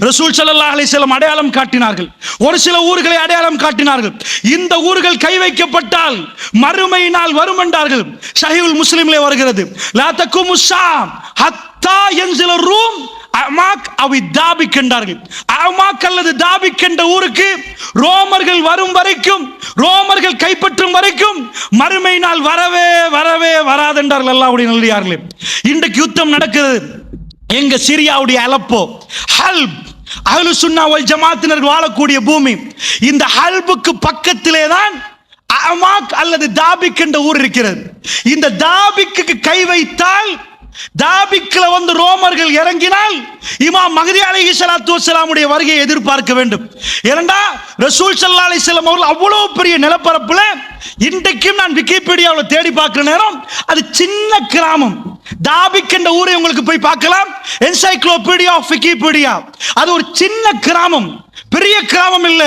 ரசூல் சல்லா அலைஹி அடையாளம் காட்டினார்கள். ஒரு சில ஊர்களை அடையாளம் காட்டினார்கள். இந்த ஊர்கள் கை வைக்கப்பட்டால் மறுமை நாள் வரும் என்றார்கள். ஷஹீஹுல் முஸ்லிம்லே வருகிறது. லாத்தக்கு தக்குமு ஹத்தா யன்சில ரூம் அமாக் அவை தாபிக் என்றார்கள். அமாக் அல்லது தாபிக் என்ற ஊருக்கு ரோமர்கள் வரும் வரைக்கும் ரோமர்கள் கைப்பற்றும் வரைக்கும் மறுமை நாள் வரவே வரவே வராதென்றார்கள் அல்லாவுடைய நல்லியார்களே இன்றைக்கு யுத்தம் நடக்கிறது. எங்க சிரியாவுடைய அலப்போ ஹல்ப் அகலு சுன்னா ஜமாத்தினர்கள் ஜமாத்தினர் வாழக்கூடிய பூமி. இந்த ஹல்புக்கு பக்கத்திலே தான் அமாக் அல்லது தாபிக் என்ற ஊர் இருக்கிறது. இந்த தாபிக்கு கை வைத்தால் தாபிக்கில் வந்து ரோமர்கள் இறங்கினால் இமாம் மகதி அலைஹி ஸலாத்து வஸலாமுடைய வருகையை எதிர்பார்க்க வேண்டும். ஏனண்டா ரசூல் சல்லா அலி வஸல்லம் அவர்கள் அவ்வளோ பெரிய நிலப்பரப்பில் இன்றைக்கும் நான் விக்கிபீடியாவில் தேடி பார்க்குற நேரம் அது சின்ன கிராமம். தாபிக் என்ற ஊரை உங்களுக்கு போய் பார்க்கலாம். என்சைக்ளோபீடியா ஆஃப் விக்கிபீடியா அது ஒரு சின்ன கிராமம். பெரிய கிராமம் இல்ல.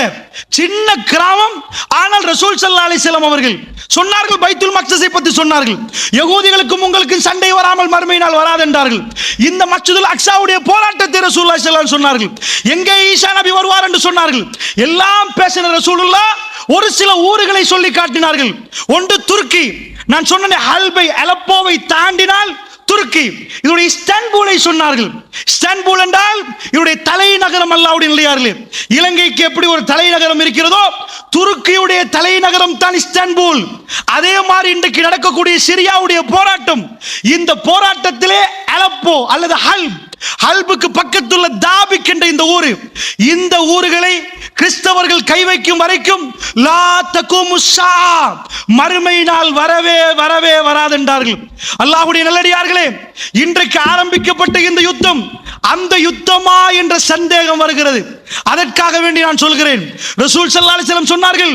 சின்ன கிராமம். ஆனால் ரசூல் சல்லா அலைஹி அவர்கள் சொன்னார்கள் பைத்துல் மக்சஸை பற்றி சொன்னார்கள். யகூதிகளுக்கும் உங்களுக்கு சண்டை வராமல் மறுமையினால் வராது என்றார்கள். இந்த மஸ்ஜிதுல் அக்ஸாவுடைய போராட்டத்தை ரசூல்லா ஸல்லல்லாஹு சொன்னார்கள். எங்கே ஈஷா நபி வருவார் என்று சொன்னார்கள். எல்லாம் பேசின ரசூலுல்லா ஒரு சில ஊர்களை சொல்லி காட்டினார்கள். ஒன்று துருக்கி. நான் சொன்ன ஹல்பை அலப்போவை தாண்டினால் துருக்கி. இதனுடைய ஸ்டான்பூலை சொன்னார்கள். ஸ்டான்பூல் என்றால் இதனுடைய தலைநகரம் அல்லாவுடைய நிலையார்களே. இலங்கைக்கு எப்படி ஒரு தலைநகரம் இருக்கிறதோ துருக்கியுடைய தலைநகரம் தான் இஸ்தான்பூல். அதே மாதிரி இன்றைக்கு நடக்கக்கூடிய சிரியாவுடைய போராட்டம். இந்த போராட்டத்திலே அலப்போ அல்லது ஹல்ப் ஹல்புக்கு பக்கத்துள்ள தாபிக் என்ற இந்த ஊரு. இந்த ஊர்களை கிறிஸ்தவர்கள் கை வைக்கும் வரைக்கும் மறுமை நாள் வரவே வரவே வராதென்றார்கள் அல்லாஹுடைய நல்லடியார்களே இன்றைக்கு ஆரம்பிக்கப்பட்ட இந்த யுத்தம் அந்த யுத்தமா என்ற சந்தேகம் வருகிறது. அதற்காக வேண்டி நான் சொல்கிறேன். ரசூல் ஸல்லல்லாஹு சொன்னார்கள்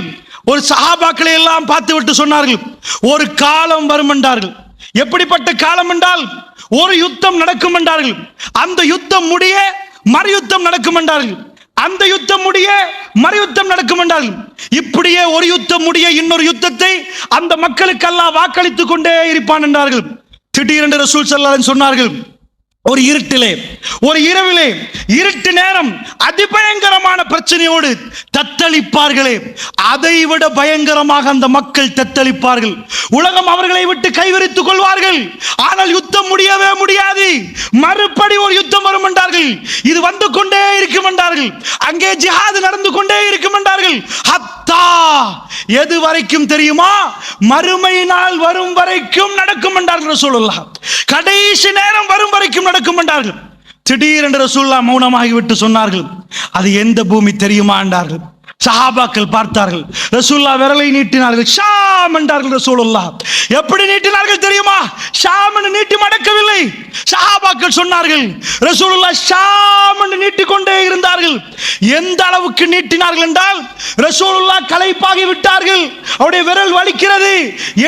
ஒரு சஹாபாக்களை எல்லாம் பார்த்து விட்டு சொன்னார்கள் ஒரு காலம் வரும் என்றார்கள். எப்படிப்பட்ட காலம் என்றால் ஒரு யுத்தம் நடக்கும் என்றார்கள் அந்த யுத்தம் முடிய மறு யுத்தம் நடக்கும் என்றார்கள் அந்த யுத்தம் முடிய மறு யுத்தம் நடக்கும் என்றார்கள் இப்படியே ஒரு யுத்தம் முடிய இன்னொரு யுத்தத்தை அந்த மக்களுக்கெல்லாம் வாக்களித்துக் கொண்டே இருப்பான் என்றார்கள். திடீரென்று ரசூல் ஸல்லல்லாஹு சொன்னார்கள். ஒரு இருட்டிலே ஒரு இரவிலே இருட்டு நேரம் அதிபயங்கரமான பிரச்சனையோடு தத்தளிப்பார்களே. அதை விட பயங்கரமாக அந்த மக்கள் தத்தளிப்பார்கள். உலகம் அவர்களை விட்டு கைவிரித்துக் கொள்வார்கள். ஆனால் யுத்தம் முடியவே முடியாது. மறுபடி ஒரு யுத்தம் வரும் என்றார்கள். இது வந்து கொண்டே இருக்கும் என்றார்கள். அங்கே ஜிஹாது நடந்து கொண்டே இருக்கும் என்றார்கள். ஹத்தா எது வரைக்கும் தெரியுமா? மறுமை நாள் வரும் வரைக்கும் நடக்கும் என்றார்கள் சொல்லலாம் கடைசி நேரம் வரும் வரைக்கும் நடக்கும் என்றார்கள். திடீரென்று ரசூல்லா மௌனமாகிவிட்டு சொன்னார்கள். அது எந்த பூமி தெரியுமா என்றார்கள். சஹாபாக்கள் பார்த்தார்கள். ரசூல்லா விரலை நீட்டினார்கள். ஷாம் என்றார்கள் ரசூலுல்லா. எப்படி நீட்டினார்கள் தெரியுமா? ஷாம் என்று நீட்டி மடக்கவில்லை. சஹாபாக்கள் சொன்னார்கள் ரசூலுல்லா ஷாம் என்று நீட்டிக்கொண்டே இருந்தார்கள். எந்த அளவுக்கு நீட்டினார்கள் என்றால் ரசூலுல்லா களைப்பாகி விட்டார்கள். அவருடைய விரல் வலிக்கிறது.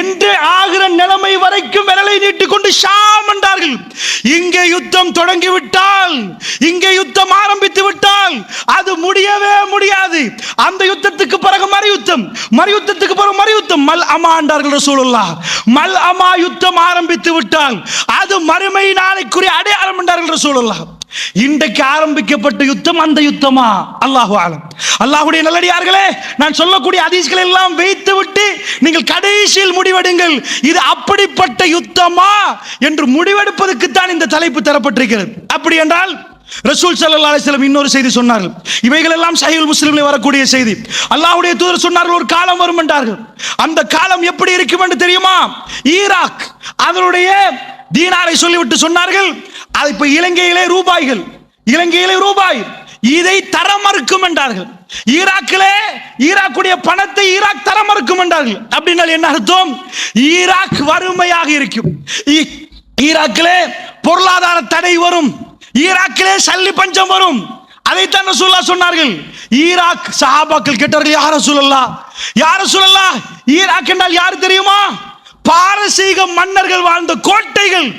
என்று ஆகிற நிலைமை வரைக்கும் விரலை நீட்டிக்கொண்டு ஷாம் என்றார்கள். இங்கே யுத்தம் தொடங்கி விட்டால் இங்கே யுத்தம் ஆரம்பித்து விட்டால் அது முடியவே முடியாது. அந்த யுத்தத்துக்கு பிறகு மறு யுத்தம் மறு யுத்தத்துக்கு பிறகு மறு யுத்தம் மல் அமா என்றார்கள் ரசூலுல்லாஹ் மல் அமா யுத்தம் ஆரம்பித்து விட்டால் அது மறுமை நாளைக்குரிய அடையாளம் என்றார்கள் ரசூலுல்லாஹ் இன்றைக்கு ஆரம்பிக்கப்பட்ட யுத்தம் அந்த யுத்தமா? அல்லாஹு ஆலம் அல்லாஹுடைய நல்லடியார்களே நான் சொல்லக்கூடிய ஹதீஸ்களை எல்லாம் வைத்து விட்டு நீங்கள் கடைசியில் முடிவெடுங்கள். இது அப்படிப்பட்ட யுத்தமா? என்று முடிவெடுப்பதற்குத்தான் இந்த தலைப்பு தரப்பட்டிருக்கிறது. அப்படி என்றால் ரசூல் சல்லா அலிஸ்லம் இன்னொரு செய்தி சொன்னார்கள். இவைகள் எல்லாம் சஹீஹுல் முஸ்லிம்ல வரக்கூடிய செய்தி. அல்லாஹுடைய தூதர் சொன்னார்கள் ஒரு காலம் வரும் என்றார்கள். அந்த காலம் எப்படி இருக்கும் என்று தெரியுமா? ஈராக் அதனுடைய தீனாரை சொல்லிவிட்டு சொன்னார்கள் அது இப்ப இலங்கையிலே ரூபாய்கள் இலங்கையிலே ரூபாய் இதை தர மறுக்கும் என்றார்கள். ஈராக்கிலே ஈராக்குடைய பணத்தை ஈராக் தர மறுக்கும் என்றார்கள். அப்படின்னா என்ன அர்த்தம்? ஈராக் வறுமையாக இருக்கும். ஈ- ஈராக்கிலே பொருளாதார தடை வரும். ஈராக்கிலே சல்லி பஞ்சம் வரும். அதைத்தான் ரசூல்லா சொன்னார்கள். ஈராக் சஹாபாக்கள் கேட்டார்கள் யார் ரசூலல்லா யார் ரசூலல்லா ஈராக் என்றால் யார் தெரியுமா? பாரசீக மன்னர்கள் வாழ்ந்த கோட்டைகள்.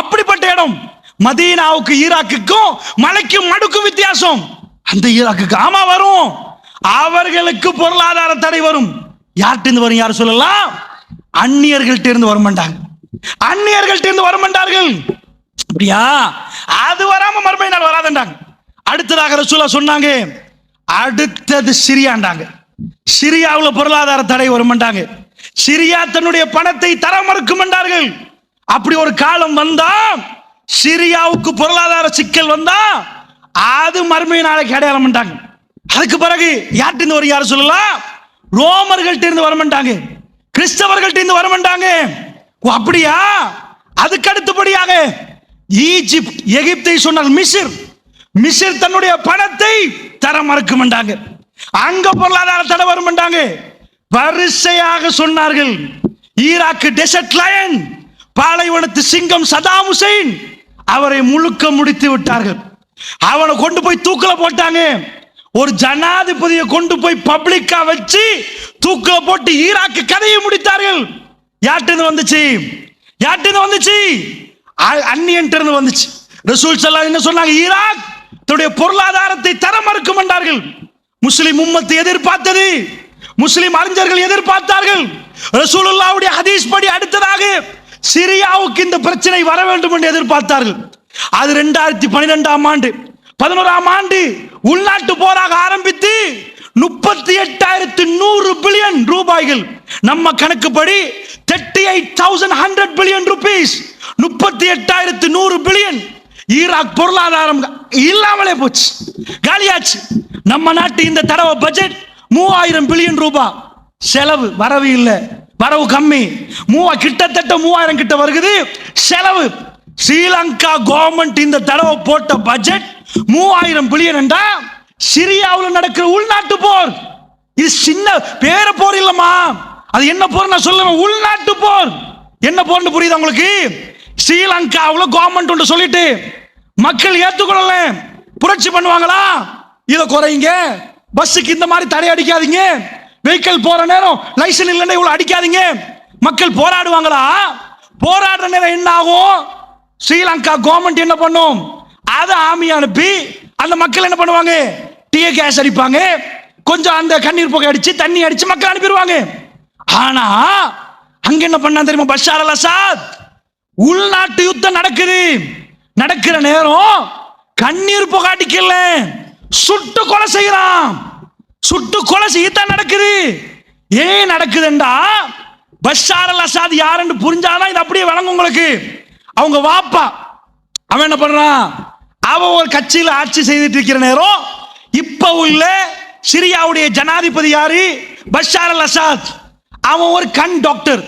அப்படிப்பட்ட இடம். மதீனாவுக்கு ஈராக்குக்கும் மலைக்கும் மடுக்கும் வித்தியாசம். அந்த ஈராக்குக்கு ஆமா வரும். அவர்களுக்கு பொருளாதார தடை வரும். யார்கிட்ட இருந்து வரும் யார் சொல்லலாம் அந்நியர்கள்ட்ட இருந்து வரமாட்டாங்க அந்நியர்கள்ட்ட இருந்து வர மாட்டார்கள். அப்படியா? அது வராம மறுமை நாள் வராதுன்றாங்க. அடுத்ததாக ரசூலா சொன்னாங்க அடுத்தது சிரியாண்டாங்க சிரியாவில் பொருளாதார தடை வருமென்றாங்க சிரியா தன்னுடைய பணத்தை தர மறுக்கும் என்றார்கள். அப்படி ஒரு காலம் வந்தா சிரியாவுக்கு பொருளாதார சிக்கல் வந்தா அது மறுமை நாளைக்கு அடையாளம் அதுக்கு பிறகு யார்கிட்ட ஒரு வரும் யார் சொல்லலாம் ரோமர்கள்ட்ட இருந்து வரமாட்டாங்க கிறிஸ்தவர்கள்ட்ட இருந்து வரமாட்டாங்க ஓ அப்படியா? அதுக்கு அடுத்தபடியாக ஈஜிப்ட் எகிப்தை சொன்னால் மிசிர் மிசிர் தன்னுடைய பணத்தை தர மறுக்குமெண்டாங்க அங்க பொருளாதார தடை வருமெண்டாங்க வரிசையாக சொன்னார்கள். ஈராக்கு டெசர்ட் லயன் பாலைவனத்து சிங்கம் சதாம் ஹுசைன் அவரை முழுக்க முடித்து விட்டார்கள். அவனை கொண்டு போய் தூக்கல போட்டாங்க. ஒரு ஜனாதிபதியை கொண்டு போய் பப்ளிக்கா வச்சு தூக்கல போட்டு ஈராக்கு கதையை முடித்தார்கள். யார்ட்டு வந்துச்சு? யார்ட்டு வந்துச்சு? அந்நியன்ட்ட இருந்து வந்துச்சு. ரசூல் சல்லா என்ன சொன்னாங்க? ஈராக் தன்னுடைய பொருளாதாரத்தை தர மறுக்கும் என்றார்கள். முஸ்லிம் உம்மத்து எதிர்பார்த்தது. முஸ்லிம் அறிஞர்கள் எதிர்பார்த்தார்கள். ரசூலுல்லாவுடைய ஹதீஸ் படி அடுத்ததாக சிரியாவுக்கு இந்த பிரச்சனை வர வேண்டும் என்று எதிர்பார்த்தார்கள். அது ரெண்டாயிரத்தி பன்னிரெண்டாம் ஆண்டு. பதினோராம் ஆண்டு உள்நாட்டு போராக ஆரம்பித்து முப்பத்தி எட்டாயிரத்து நூறு பில்லியன் ரூபாய்கள். நம்ம கணக்குப்படி thirty eight thousand hundred billion rupees முப்பத்தி எட்டாயிரத்து நூறு பில்லியன் ஈராக் பொருளாதாரம் இல்லாமலே போச்சு. காலியாச்சு. நம்ம நாட்டு இந்த தடவை பட்ஜெட் மூவாயிரம் பில்லியன் ரூபாய் செலவு வரவு இல்லை. வரவு கம்மி. மூவா கிட்டத்தட்ட மூவாயிரம் கிட்ட வருகுது. செலவு. ஸ்ரீலங்கா கவர்மெண்ட் இந்த தடவை போட்ட பட்ஜெட் மூவாயிரம் பில்லியன் என்றா சிரியாவில் நடக்கிற உள்நாட்டு போர். இது சின்ன பேர போர் இல்லம்மா. அது என்ன போர் நான் சொல்லுவேன். உள்நாட்டு போர். என்ன போர்னு புரியுது உங்களுக்கு? ஸ்ரீலங்காவில் கவர்மெண்ட் ஒன்று சொல்லிட்டு மக்கள் ஏற்றுக்கொள்ளல புரட்சி பண்ணுவாங்களா? இதை குறைங்க. பஸ்ஸுக்கு இந்த மாதிரி தடை அடிக்காதீங்க. வெஹிக்கிள் போற நேரம் லைசன்ஸ் இல்லைன்னா இவ்வளோ அடிக்காதீங்க. மக்கள் போராடுவாங்களா? போராடுற நேரம் என்ன ஆகும்? ஸ்ரீலங்கா கவர்மெண்ட் என்ன பண்ணும்? அதை ஆமி அனுப்பி அந்த மக்கள் என்ன பண்ணுவாங்க? டீய கேஸ் அடிப்பாங்க. கொஞ்சம் அந்த கண்ணீர் புகை அடிச்சு தண்ணி அடிச்சு மக்கள் அனுப்பிடுவாங்க. ஆனா அங்க என்ன பண்ணா தெரியுமா? பஷார் அல் அசாத் உள்நாட்டு யுத்தம் நடக்குது. நடக்கிற நேரம் கண்ணீர் புகாட்டிக்கல. சுட்டு கொலை செய்யறான். சுட்டு கொலை செய்யத்தான் நடக்குது. ஏன் நடக்குதுண்டா? பஷார் அல் அசாத் யாருன்னு புரிஞ்சாதான் இது அப்படியே வழங்கும் உங்களுக்கு. அவங்க வாப்பா அவன் என்ன பண்றான்? அவன் ஒரு கட்சியில் ஆட்சி செய்துட்டு இருக்கிற நேரம் இப்ப உள்ள சிரியாவுடைய ஜனாதிபதி யாரு? Bashar al Assad. அவன் ஒரு கண் டாக்டர்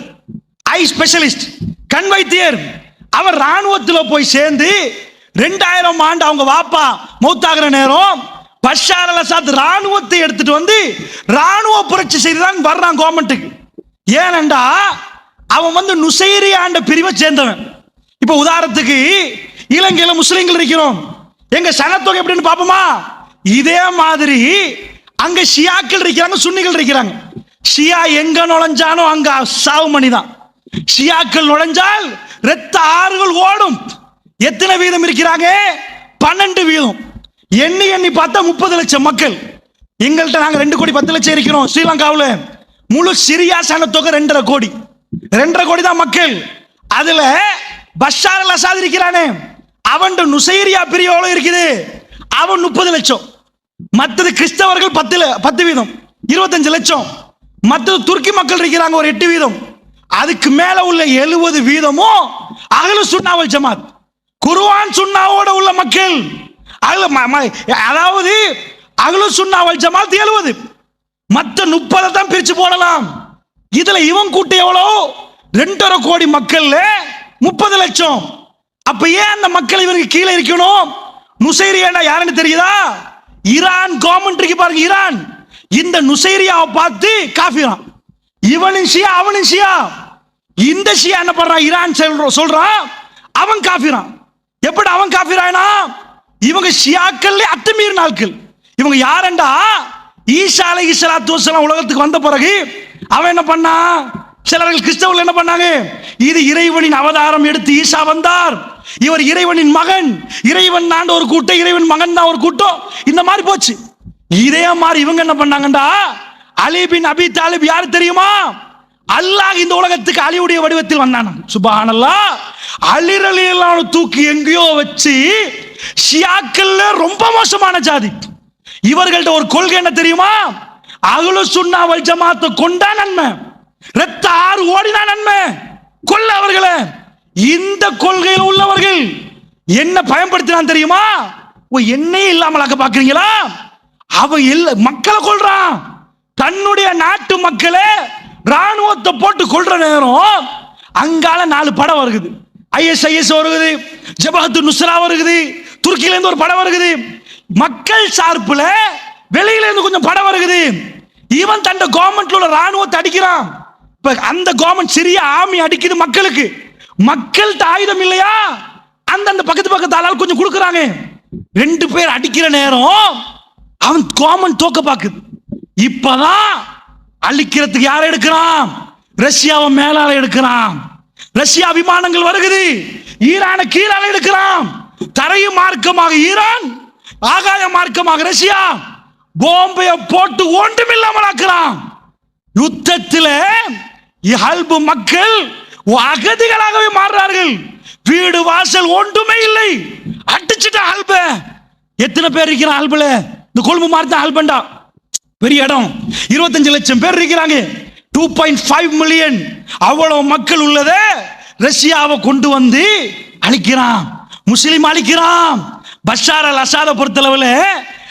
ஐ ஸ்பெஷலிஸ்ட். கண் வைத்தியர். அவர் ராணுவத்தில் போய் சேர்ந்து ரெண்டாயிரம் ஆண்டு அவங்க வாப்பா மௌத்தாகிற நேரம் பஷார் அல் அசாத் ராணுவத்தை எடுத்துட்டு வந்து ராணுவ புரட்சி செய்துதான் வர்றான் கவர்மெண்ட்டுக்கு ஏனண்டா அவன் வந்து நுசைரி ஆண்ட பிரிவை சேர்ந்தவன். இப்போ உதாரணத்துக்கு இலங்கையில் முஸ்லீம்கள் இருக்கிறோம். எங்க சனத்தொகை எப்படின்னு பார்ப்போமா? இதே மாதிரி அங்க ஷியாக்கள் இருக்கிறாங்க சுன்னிகள் இருக்கிறாங்க. ஷியா எங்க நுழைஞ்சானோ அங்க சாவு மணிதான். ஷியாக்கள் நுழைஞ்சால் ரத்த ஆறுகள் ஓடும். எத்தனை வீதம் இருக்கிறாங்க? பன்னெண்டு வீதம். எண்ணி எண்ணி பார்த்தா முப்பது லட்சம் மக்கள். எங்கள்கிட்ட நாங்கள் ரெண்டு கோடி பத்து லட்சம் இருக்கிறோம் ஸ்ரீலங்காவில். முழு சிரியா தொகை ரெண்டரை கோடி. ரெண்டரை கோடி தான் மக்கள். அதுல பஷார் அல் அசாத் இருக்கிறானே. அவன் நுசைரியா பிரிவு இருக்குது? அவன் முப்பது லட்சம். மற்றது கிறிஸ்தவர்கள் பத்து பத்து வீதம். இருபத்தஞ்சு லட்சம். மற்றது துருக்கி மக்கள் இருக்கிறாங்க ஒரு எட்டு வீதம். அதுக்கு மேல உள்ள எழுபது வீதமும் அகல சுண்ணாவல் ஜமாத். குருவான் சுண்ணாவோட உள்ள மக்கள். அகல ம- ம- அதாவது அகல சுண்ணாவல் ஜமாத் எழுபது. மற்ற முப்பதை தான் பிரிச்சு போடலாம். இதுல இவன் கூட்டம் எவ்வளோ? ரெண்டரை கோடி மக்கள்ல முப்பது லட்சம். அப்ப ஏன் அந்த மக்கள் இவருக்கு கீழே இருக்கணும்? நுசைரியாண்டா யாருன்னு தெரியுதா? ஈரான் கவர்மெண்ட் இருக்கு பாருங்க ஈரான். இந்த நுசைரியாவை பார்த்து காஃபிரான். இவனும் ஷியா அவனும் ஷியா. இந்த ஷியா என்ன பண்றான் ஈரான் சொல்றோம் சொல்றான் அவன் காஃபிரான் எப்படி அவன் காஃபிரானா இவங்க ஷியாக்கள் அத்துமீறின நாட்கள். இவங்க யாரண்டா? ஈஷா அலை ஸலாத்து வஸலாம் உலகத்துக்கு வந்த பிறகு அவன் என்ன பண்ணா? சிலர்கள் கிறிஸ்தவர்கள் என்ன பண்ணாங்க? இது இறைவனின் அவதாரம் எடுத்து ஈசா வந்தார். இவர் இறைவனின் மகன். இறைவன் நான் ஒரு கூட்டம் இறைவன் மகன் தான் ஒரு கூட்டம். இந்த மாதிரி போச்சு. இதே மாதிரி இவங்க என்ன பண்ணாங்கடா அலிபின் அபி தாலிப் யாரு தெரியுமா? அல்லாஹ் இந்த உலகத்துக்கு அழிவுடைய வடிவத்தில் வந்தான் சுபஹானல்லா அலிரலி தூக்கி எங்கேயோ வச்சு ஷியாக்கள்ல ரொம்ப மோசமான ஜாதி. இவர்கள்ட்ட ஒரு கொள்கை என்ன தெரியுமா? அகலு சுண்ணாவல் வல் ஜமாத்தை கொண்டா நன்மை. ரத்த ஆறு ஓடினா நன்மை. கொல்ல அவர்களை. இந்த கொள்கையில் உள்ளவர்கள் என்ன பயன்படுத்தினான் தெரியுமா? ஓ என்னையே இல்லாமலாக்க பாக்குறீங்களா அவன் இல்ல மக்களை கொள்றான் தன்னுடைய நாட்டு மக்களை ராணுவத்தை போட்டு கொள்ற நேரம் அங்கால நாலு படம் வருகுது. ஐஎஸ்ஐஎஸ் வருகுது. ஜபஹத்து நுஸ்ரா வருகுது. துருக்கியில இருந்து ஒரு படம் வருகுது. மக்கள் சார்பில் வெளியில இருந்து கொஞ்சம் படம் வருகுது. இவன் தன் கவர்மெண்ட்ல உள்ள ராணுவத்தை அடிக்கிறான். இப்ப அந்த கவர்மெண்ட் சிறிய ஆமி அடிக்குது மக்களுக்கு. மக்கள்கிட்ட ஆயுதம் இல்லையா? அந்தந்த பக்கத்து பக்கத்து ஆளால் கொஞ்சம் கொடுக்குறாங்க. ரெண்டு பேர் அடிக்கிற நேரம் அவன் கவர்மெண்ட் தோக்க பாக்குது இப்பதான் அழிக்கிறதுக்கு யார் எடுக்கிறான்? ரஷ்யாவை மேலால எடுக்கிறான். ரஷ்யா விமானங்கள் வருகுது. ஈரானை கீழால எடுக்கிறான். தரையும் மார்க்கமாக ஈரான் ஆகாய மார்க்கமாக ரஷ்யா. போம்பைய போட்டு ஒன்றுமில்லாமல் ஆக்குறான். யுத்தத்தில் இயல்பு மக்கள் அகதிகளாகவே மாறுறார்கள். வீடு வாசல் ஒன்றுமே இல்லை. அடிச்சுட்டா அல்ப எத்தனை பேர் இருக்கிறான் அல்பல இந்த கொழும்பு மாதிரி தான் அல்பண்டா பெரிய இடம். இருபத்தஞ்சு லட்சம் பேர் இருக்கிறாங்க. டூ பாயிண்ட் ஃபைவ் மில்லியன் அவ்வளவு மக்கள் உள்ளதை ரஷ்யாவை கொண்டு வந்து அழிக்கிறான். முஸ்லீம் அழிக்கிறான். பஷார் அல் அசாத பொறுத்தளவில்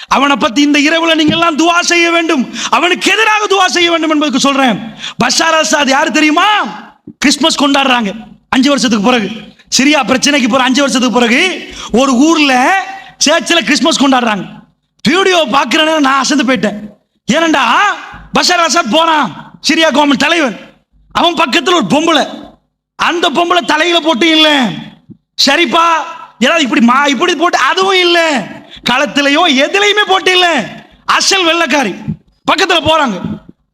அவனை பத்தி இந்த இரவுல நீங்க எல்லாம் துவா செய்ய வேண்டும். அவனுக்கு எதிராக துவா செய்ய வேண்டும் என்பதுக்கு சொல்றேன். பஷார் அசாத் யாரு தெரியுமா? கிறிஸ்மஸ் கொண்டாடுறாங்க. அஞ்சு வருஷத்துக்கு பிறகு. சிரியா பிரச்சனைக்கு போற அஞ்சு வருஷத்துக்கு பிறகு ஒரு ஊர்ல சேர்ச்சில் கிறிஸ்மஸ் கொண்டாடுறாங்க. வீடியோ பார்க்குறேன்னு நான் அசந்து போயிட்டேன். ஏனண்டா? பஷர் அசத் போனான் சிரியா கவர்மெண்ட் தலைவன். அவன் பக்கத்தில் ஒரு பொம்பளை. அந்த பொம்பளை தலையில போட்டு இல்லை. சரிப்பா ஏதாவது இப்படி மா இப்படி போட்டு அதுவும் இல்லை. களத்திலையோ எதுலையுமே போட்டு இல்லை. அசல் வெள்ளக்காரி. பக்கத்தில் போறாங்க.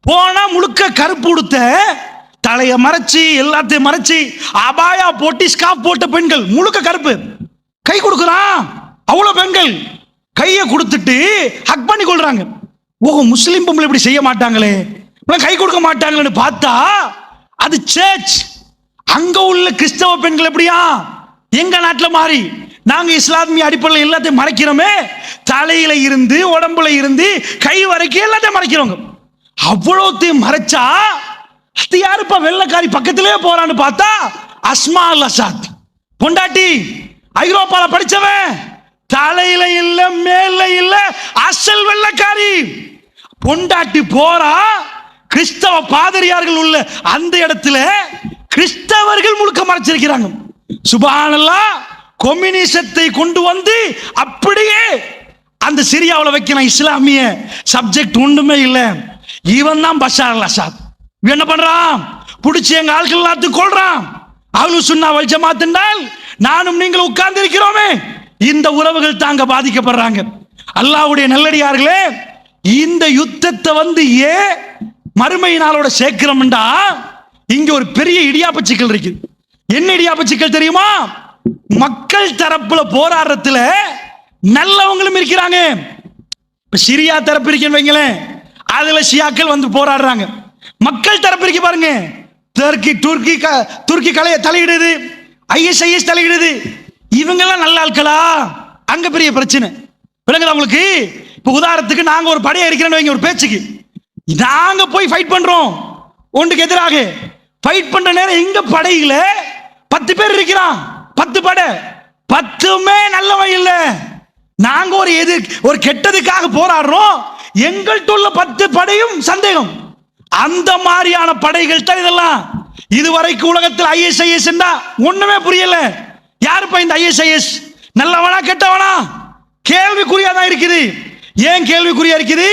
போனா முழுக்க கருப்பு உடுத்த தலைய மறைச்சு எல்லாத்தையும் மறைச்சு அபாயா போட்டு ஸ்காப் போட்ட பெண்கள். முழுக்க கருப்பு. கை கொடுக்குறான். அவ்வளவு பெண்கள். கையை கொடுத்துட்டு ஹக் பண்ணி கொள்றாங்க. ஓ முஸ்லீம் பொம்பளை இப்படி செய்ய மாட்டாங்களே? கை கொடுக்க மாட்டாங்களேன்னு பார்த்தா அது சர்ச் அங்க உள்ள கிறிஸ்தவ பெண்கள் எப்படியா? எங்க நாட்டுல மாறி? நாங்க இஸ்லாமிய அடிப்படையில் எல்லாத்தையும் மறைக்கிறோமே. தலையில இருந்து உடம்புல இருந்து கை வரைக்கும் எல்லாத்தையும் மறைக்கிறோங்க. அவ்வளோத்தையும் மறைச்சா அது யாருப்பா வெள்ளக்காரி பக்கத்திலே போறான்னு பார்த்தா அஸ்மா அல் அசாத். பொண்டாட்டி ஐரோப்பால படிச்சவன். தலையில இல்ல மேல இல்ல அசல் வெள்ளக்காரி. பொண்டாட்டி போறா கிறிஸ்தவ பாதிரியார்கள் உள்ள அந்த இடத்துல கிறிஸ்தவர்கள் முழுக்க மறைச்சிருக்கிறாங்க. சுபானல்லா கொம்யூனிசத்தை கொண்டு வந்து அப்படியே அந்த சிரியாவில் வைக்கிறான் இஸ்லாமிய சப்ஜெக்ட் ஒன்றுமே இல்லை. இவன் தான் பஷார் அல் அசாத். இவன் என்ன பண்றான்? பிடிச்சி எங்க ஆட்கள் எல்லாத்தையும் கொள்றான் அவனு சொன்னா வல்ஜ மாத்தினால் நானும் நீங்கள் உட்கார்ந்து இருக்கிறோமே இந்த உறவுகள் தாங்க பாதிக்கப்படுறாங்க. அல்லாவுடைய நல்லடியார்களே இந்த யுத்தத்தை வந்து ஏன் மறுமை நாளோட சேர்க்கிறோம்டா இங்க ஒரு பெரிய இடியாப்ப சிக்கல் இருக்கு. என்ன இடியாப்ப சிக்கல் தெரியுமா? மக்கள் தரப்புல போராடுறதுல நல்லவங்களும் இருக்கிறாங்க. இப்ப சிரியா தரப்பு இருக்குன்னு வைங்களேன். அதுல ஷியாக்கள் வந்து போராடுறாங்க. மக்கள் தரப்பு இருக்கு பாருங்க. துருக்கி துருக்கி க- துருக்கி கலைய தலையிடுது. ஐஎஸ்ஐஎஸ் தலையிடுது. இவங்கெல்லாம் நல்ல ஆட்களா? அங்க பெரிய பிரச்சனை. விளங்குதா உங்களுக்கு? இப்போ உதாரணத்துக்கு நாங்க ஒரு படையை இருக்கிறேன்னு வைங்க ஒரு பேச்சுக்கு. நாங்க போய் ஃபைட் பண்றோம். ஒன்றுக்கு எதிராக. ஃபைட் பண்ற நேரம் எங்க படையில பத்து பேர் இருக்கிறான். பத்து படை. பத்துமே நல்லவன் இல்லை. நாங்க ஒரு எது ஒரு கெட்டதுக்காக போராடுறோம். எங்கள்கிட்ட உள்ள பத்து படையும் சந்தேகம். அந்த மாதிரியான படைகள் தான் இதெல்லாம். இதுவரைக்கும் உலகத்தில் ஐஎஸ்ஐஎஸ் ஒண்ணுமே புரியல. யாருப்பா இந்த ஐஎஸ்ஐஎஸ் நல்லவனா கெட்டவனா? கேள்விக்குறியா தான் இருக்குது. ஏன் கேள்விக்குறியா இருக்குது?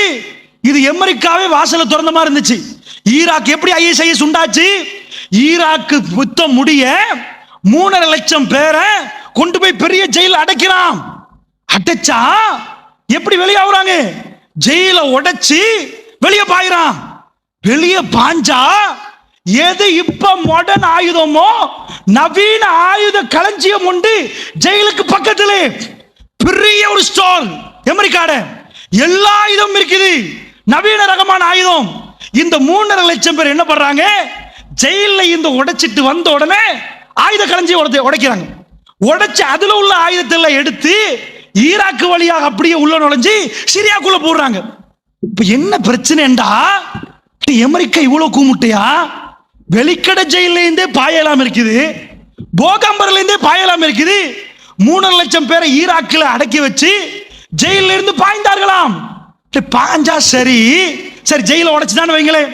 இது அமெரிக்காவே வாசலை திறந்த மாதிரி இருந்துச்சு. ஈராக் எப்படி ஐஎஸ்ஐஎஸ் உண்டாச்சு? ஈராக்கு புத்தம் முடிய மூணரை லட்சம் பேரை கொண்டு போய் பெரிய ஜெயில் அடைக்கிறான். அடைச்சா எப்படி வெளியாகுறாங்க ஜெயில உடைச்சு வெளியே பாயிறான். வெளியே பாஞ்சா எது இப்ப மாடர்ன் ஆயுதமோ நவீன ஆயுத களஞ்சியம் உண்டு ஜெயிலுக்கு பக்கத்திலே. பெரிய ஒரு ஸ்டோர் அமெரிக்காட. எல்லா ஆயுதமும் இருக்குது. நவீன ரகமான ஆயுதம். இந்த மூன்றரை லட்சம் பேர் என்ன பண்றாங்க? ஜெயில இந்த உடைச்சிட்டு வந்த உடனே ஆயுத களஞ்சி உடைச்சு உடைக்கிறாங்க. உடைச்சு அதுல உள்ள ஆயுதத்தை எல்லாம் எடுத்து ஈராக்கு வழியாக அப்படியே உள்ள நுழைஞ்சு சிரியாக்குள்ள போடுறாங்க. இப்ப என்ன பிரச்சனைண்டா? அமெரிக்கா இவ்வளவு கூமுட்டையா வெளிக்கடை ஜெயில இருந்தே பாயலாம் இருக்குது. போகம்பர்ல இருந்தே பாயலாம் இருக்குது. மூணரை லட்சம் பேரை ஈராக்கில் அடக்கி வச்சு ஜெயில இருந்து பாய்ந்தார்களாம் பாஞ்சா சரி. சரி ஜெயில உடைச்சுதான் வைங்களேன்.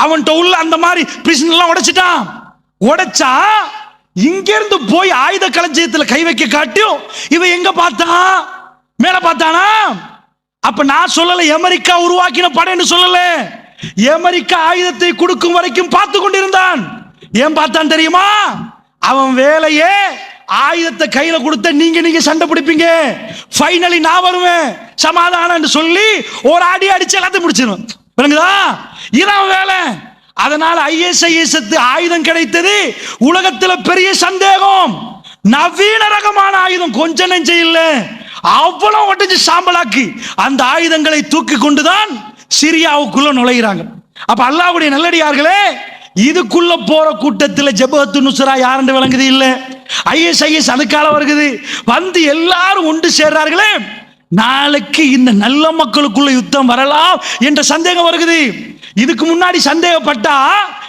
அவன்கிட்ட உள்ள அந்த மாதிரி பிரிசன் எல்லாம் உடைச்சிட்டான். உடைச்சா இங்கிருந்து போய் ஆயுத களஞ்சியத்தில் கை வைக்க காட்டியும் இவன் எங்க பார்த்தான்? மேல பார்த்தானா? அப்ப நான் சொல்லல அமெரிக்கா உருவாக்கின படைன்னு சொல்லல. அமெரிக்கா ஆயுதத்தை கொடுக்கும் வரைக்கும் பார்த்து கொண்டிருந்தான். ஏன் பார்த்தான் தெரியுமா? அவன் வேலையே ஆயுதத்தை கையில கொடுத்த நீங்க நீங்க சண்டை பிடிப்பீங்க. ஃபைனலி நான் வருவேன். சமாதானம் சொல்லி ஒரு அடி அடிச்சு எல்லாத்தையும் முடிச்சிடும் விளங்குதா? இதான் வேலை. அதனால ஐஎஸ்ஐஎஸ் ஆயுதம் கிடைத்தது உலகத்துல பெரிய சந்தேகம். நவீன ரகமான ஆயுதம் கொஞ்ச நெஞ்ச இல்ல. அவ்வளவு ஒட்டஞ்சு சாம்பலாக்கி அந்த ஆயுதங்களை தூக்கி கொண்டுதான் சிரியாவுக்குள்ள நுழைகிறாங்க அப்ப அல்லாவுடைய நல்லடியார்களே இதுக்குள்ள போற கூட்டத்தில் ஜபஹத்து நுசரா யாருன்னு விளங்குது இல்ல? ஐஎஸ்ஐஎஸ் அதுக்கால வருகுது. வந்து எல்லாரும் ஒன்று சேர்றார்களே. நாளைக்கு இந்த நல்ல மக்களுக்குள்ள யுத்தம் வரலாம் என்ற சந்தேகம் வருகுது. இதுக்கு முன்னாடி சந்தேகப்பட்டா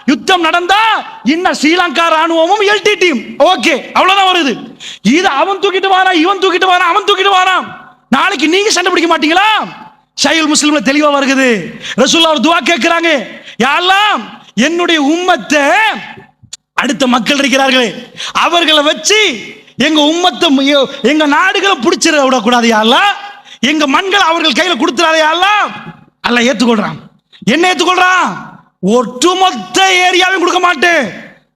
யுத்தம் நடந்தா இன்னும் ஸ்ரீலங்கா ராணுவமும் எல்டி டீம் ஓகே அவ்வளவுதான் வருது. இது அவன் தூக்கிட்டு வாரான் இவன் தூக்கிட்டு வாரான் அவன் தூக்கிட்டு வாரான் நாளைக்கு நீங்க சண்டை பிடிக்க மாட்டீங்களா? சைல் முஸ்லீம்ல தெளிவா வருகுது. ரசூல்லா ஒரு துவா கேட்கிறாங்க யாரெல்லாம்? என்னுடைய உம்மத்தை அடுத்த மக்கள் இருக்கிறார்களே. அவர்களை வச்சு எங்க உம்மத்தை எங்க நாடுகளை பிடிச்சிட விடக்கூடாது யாரெல்லாம் எங்க மண்களை அவர்கள் கையில கொடுத்துறாரு யாரெல்லாம் அல்ல ஏத்துக்கொள்றான். என்ன ஏத்துக்கொள்றான்? ஒட்டுமொத்த ஏரியாவையும் கொடுக்க மாட்டேன்.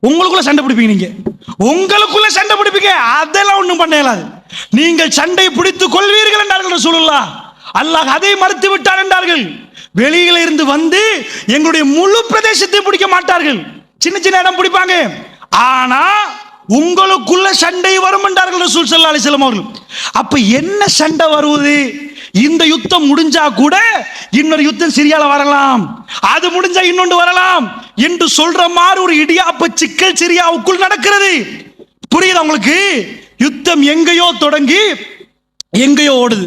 உங்களுக்குள்ள சண்டை பிடிப்பீங்க நீங்க. உங்களுக்குள்ள சண்டை பிடிப்பீங்க. அதெல்லாம் ஒன்றும் பண்ண இயலாது. நீங்கள் சண்டை பிடித்துக் கொள்வீர்கள் என்றார்கள் சொல்லலாம் அல்லாஹ் அதை மறுத்து விட்டார் என்றார்கள். வெளியில இருந்து வந்து எங்களுடைய முழு பிரதேசத்தை பிடிக்க மாட்டார்கள். சின்ன சின்ன இடம் பிடிப்பாங்க. ஆனா உங்களுக்குள்ள சண்டை வரும் என்றார்கள் ரசூல் ஸல்லல்லாஹு அலைஹி அவர்கள். அப்ப என்ன சண்டை வருவது? இந்த யுத்தம் முடிஞ்சா கூட இன்னொரு யுத்தம் சிரியால வரலாம். அது முடிஞ்சா இன்னொன்று வரலாம். என்று சொல்ற மாதிரி ஒரு இடியாப்ப சிக்கல் சிரியாவுக்குள் நடக்கிறது. புரியுது உங்களுக்கு? யுத்தம் எங்கேயோ தொடங்கி எங்கேயோ ஓடுது.